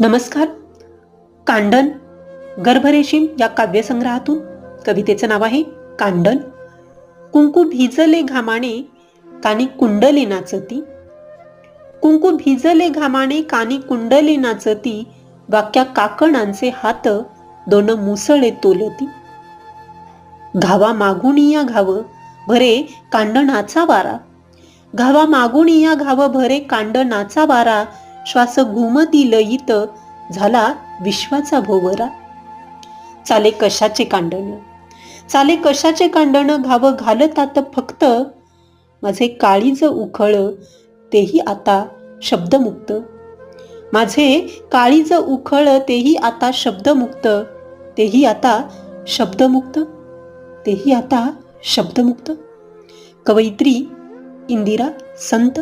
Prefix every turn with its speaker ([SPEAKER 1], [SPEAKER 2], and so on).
[SPEAKER 1] नमस्कार. कांडन गर्भरेशीम या काव्यसंग्रहातून कवितेचं नाव आहे कांडन. कुंकू भिजले घामाने कानी कुंडले नाचती. कुंकू भिजले घामाने कानी कुंडले नाचती. वाक्या काकणांचे हात दोन मुसळे तोलती. घावा मागुनिया घाव भरे कांडणाचा वारा. घावा मागून घाव भरे कांडणाचा वारा. श्वास घुमती लयित झाला विश्वाचा भोवरा. चाले कशाचे कांडण? चाले कशाचे कांडण घाव घालतात फक्त? माझे काळीज उखळ तेही आता शब्दमुक्त. माझे काळीज उखळ तेही आता शब्दमुक्त. तेही आता शब्दमुक्त. तेही आता शब्दमुक्त. कवयित्री इंदिरा संत